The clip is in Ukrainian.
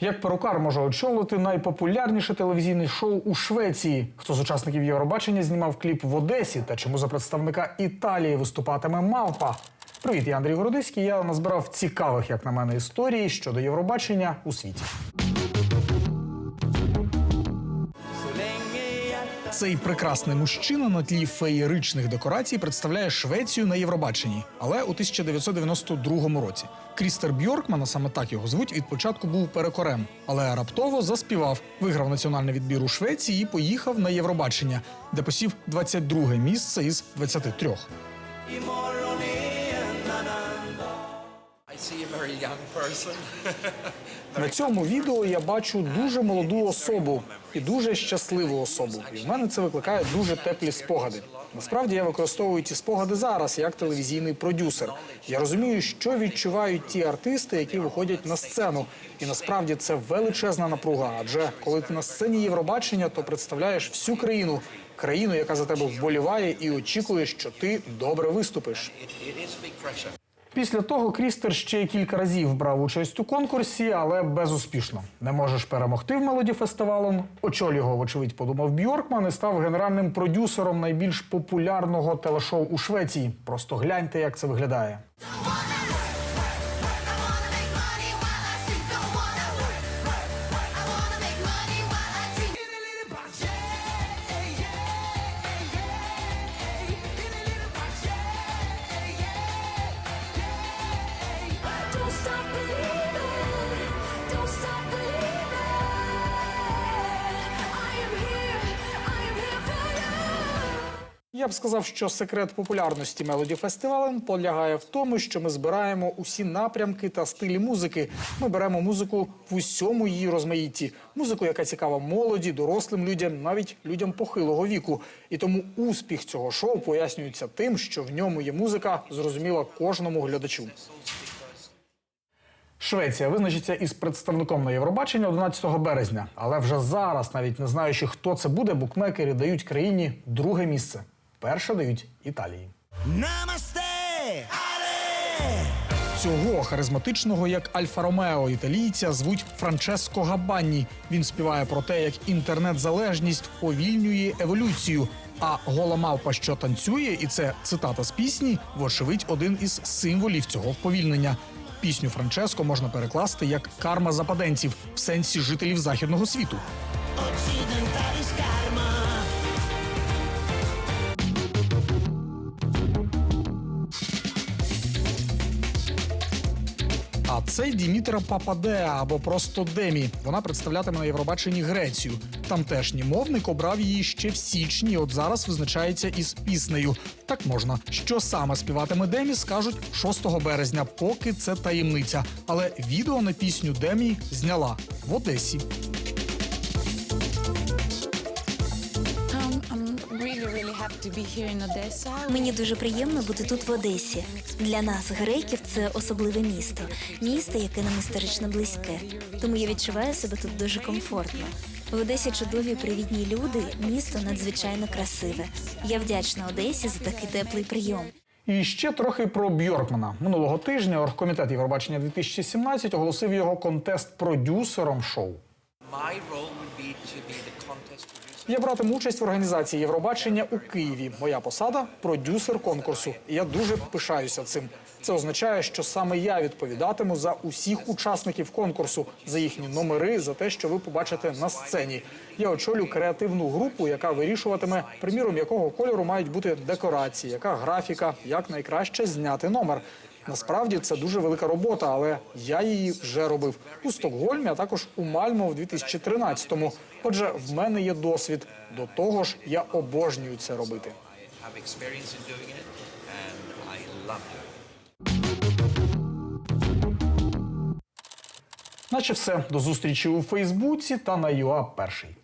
Як перукар може очолити найпопулярніше телевізійне шоу у Швеції? Хто з учасників Євробачення знімав кліп в Одесі? Та чому за представника Італії виступатиме Малпа? Привіт, я Андрій Городиський. Я назбирав цікавих, як на мене, історій щодо Євробачення у світі. Цей прекрасний мужчина на тлі феєричних декорацій представляє Швецію на Євробаченні, але у 1992 році. Крістер Бьоркман, а саме так його звуть, від початку був перекорем, але раптово заспівав, виграв національний відбір у Швеції і поїхав на Євробачення, де посів 22 місце із 23. На цьому відео я бачу дуже молоду особу і дуже щасливу особу. І в мене це викликає дуже теплі спогади. Насправді я використовую ті спогади зараз як телевізійний продюсер. Я розумію, що відчувають ті артисти, які виходять на сцену. І насправді це величезна напруга. Адже коли ти на сцені Євробачення, то представляєш всю країну, країну, яка за тебе вболіває і очікує, що ти добре виступиш. Після того Крістер ще кілька разів брав участь у конкурсі, але безуспішно. Не можеш перемогти в мелоді фестивалом. Його, вочевидь, подумав Бьоркман і став генеральним продюсером найбільш популярного телешоу у Швеції. Просто гляньте, як це виглядає. Я б сказав, що секрет популярності мелоді фестивалем полягає в тому, що ми збираємо усі напрямки та стилі музики. Ми беремо музику в усьому її розмаїтті. Музику, яка цікава молоді, дорослим людям, навіть людям похилого віку. І тому успіх цього шоу пояснюється тим, що в ньому є музика, зрозуміла кожному глядачу. Швеція визначиться із представником на Євробачення 11 березня, але вже зараз, навіть не знаючи, хто це буде, букмекери дають країні друге місце. Перше дають Італії. Намасте! Але! Цього харизматичного, як Альфа Ромео, італійця звуть Франческо Габанні. Він співає про те, як інтернет-залежність повільнює еволюцію. А гола мавпа, що танцює, і це цитата з пісні, вочевидь, один із символів цього вповільнення. Пісню Франческо можна перекласти як карма западенців в сенсі жителів західного світу. Це Дімітра Пападеа або просто Демі. Вона представлятиме на Євробаченні Грецію. Тамтешній мовник обрав її ще в січні. От зараз визначається із піснею. Так можна. Що саме співатиме Демі, скажуть 6 березня, поки це таємниця. Але відео на пісню Демі зняла в Одесі. Мені дуже приємно бути тут в Одесі. Для нас, греків, це особливе місто, місто, яке нам історично близьке. Тому я відчуваю себе тут дуже комфортно. В Одесі чудові привітні люди, місто надзвичайно красиве. Я вдячна Одесі за такий теплий прийом. І ще трохи про Бьоркмана. Минулого тижня оргкомітет Євробачення 2017 оголосив його контест-продюсером шоу. My role would be to be the contest producer. Я братиму участь в організації Євробачення у Києві. Моя посада продюсер конкурсу. І я дуже пишаюся цим. Це означає, що саме я відповідатиму за усіх учасників конкурсу, за їхні номери, за те, що ви побачите на сцені. Я очолю креативну групу, яка вирішуватиме, приміром, якого кольору мають бути декорації, яка графіка, як найкраще зняти номер. Насправді це дуже велика робота, але я її вже робив у Стокгольмі, а також у Мальмо в 2013-му. Отже, в мене є досвід. До того ж, я обожнюю це робити. Наче все до зустрічі у Фейсбуці та на ЮА перший.